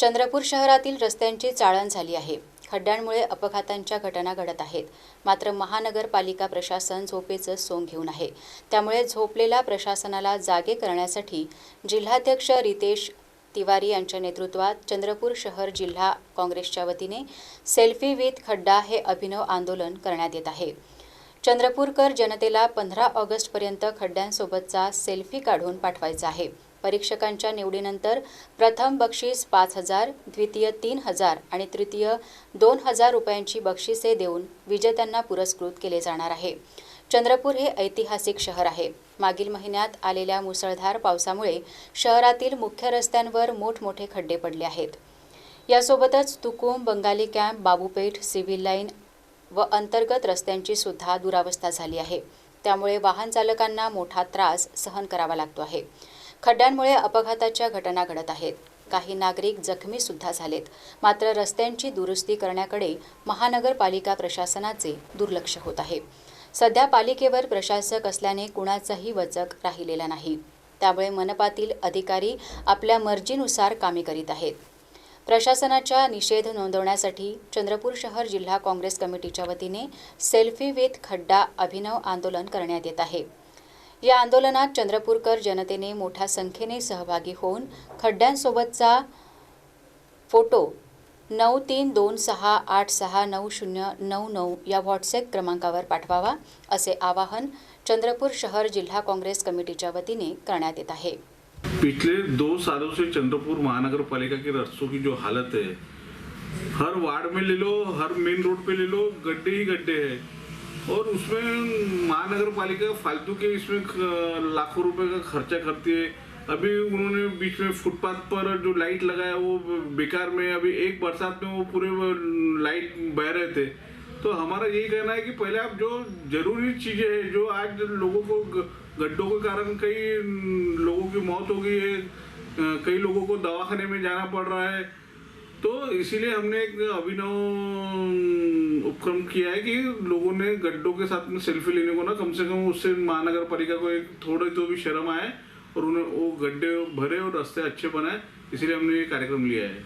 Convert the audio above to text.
चंद्रपूर शहरातील रस्त्यांची चाळण झाली आहे. खड्ड्यांमुळे अपघातांच्या घटना घडत आहेत. मात्र महानगरपालिका प्रशासन झोपेचं सोंग घेऊन आहे. त्यामुळे झोपलेल्या प्रशासनाला जागे करण्यासाठी जिल्हाध्यक्ष रितेश तिवारी यांच्या नेतृत्वात चंद्रपूर शहर जिल्हा काँग्रेसच्या वतीने सेल्फी विथ खड्डा हे अभिनव आंदोलन करण्यात येत आहे. चंद्रपूरकर जनतेला पंधरा ऑगस्टपर्यंत खड्ड्यांसोबतचा सेल्फी काढून पाठवायचा आहे. परीक्षकांच्या निवडीनंतर प्रथम बक्षीस पाच हजार द्वितीय तीन हजार आणि तृतीय दोन हजार रुपयांची बक्षिसे देऊन विजेत्यांना पुरस्कृत केले जाणार आहे. चंद्रपूर हे ऐतिहासिक शहर आहे. मागील महिन्यात आलेल्या मुसळधार पावसामुळे शहरातील मुख्य रस्त्यांवर मोठमोठे खड्डे पडले आहेत. यासोबतच Tukum Bengali camp Babupeth civil line व अंतर्गत रस्त्यांची सुद्धा दुरावस्था झाली आहे. त्यामुळे वाहन चालकांना मोठा त्रास सहन करावा लागतो आहे. खड्ड्यांमुळे अपघाताच्या घटना घडत आहेत. काही नागरिक जखमी सुद्धा झालेत. मात्र रस्त्यांची दुरुस्ती करण्याकडे महानगरपालिका प्रशासनाचे दुर्लक्ष होत आहे. सध्या पालिकेवर प्रशासक असल्याने कुणाचाही वचक राहिलेला नाही. त्यामुळे मनपातील अधिकारी आपल्या मर्जीनुसार कामे करीत आहेत. प्रशासनाच्या निषेध नोंदवण्यासाठी चंद्रपूर शहर जिल्हा काँग्रेस कमिटीच्या वतीने सेल्फी विथ खड्डा अभिनव आंदोलन करण्यात येत आहे. या आंदोलनात चंद्रपूरकर जनतेने मोठ्या संख्येने सहभागी होऊन खड्ड्यांसोबतचा फोटो नऊ तीन दोन सहा आठ सहा नऊ शून्य नऊ नऊ या व्हॉट्सॲप क्रमांकावर पाठवावा असे आवाहन चंद्रपूर शहर जिल्हा काँग्रेस कमिटीच्या वतीने करण्यात येत आहे. पिछले दो सालों से चंद्रपुर महानगर पालिका के रस्तों की जो हालत है हर वार्ड में ले लो हर मेन रोड पे ले लो गड्ढे ही गड्ढे हैं। और उसमें महानगर पालिका फालतू के इसमें लाखों रुपए का खर्चा करती है। अभी उन्होंने बीच में फुटपाथ पर जो लाइट लगाया, वो बेकार में अभी एक बरसात में वो पूरे लाइट बह रहे थे। तो हमारा यही कहना है कि पहले आप जो ज़रूरी चीज़ें हैं, जो आज लोगों को गड्ढों के कारण कई लोगों की मौत हो गई है कई लोगों को दवाखाने में जाना पड़ रहा है तो इसीलिए हमने एक अभिनव उपक्रम किया है कि लोगों ने गड्ढों के साथ में सेल्फी लेने को ना, कम से कम उससे महानगर पालिका को एक थोड़ी जो भी शर्म आए और उन्हें वो गड्ढे भरे और रास्ते अच्छे बनाए, इसीलिए हमने ये कार्यक्रम लिया है।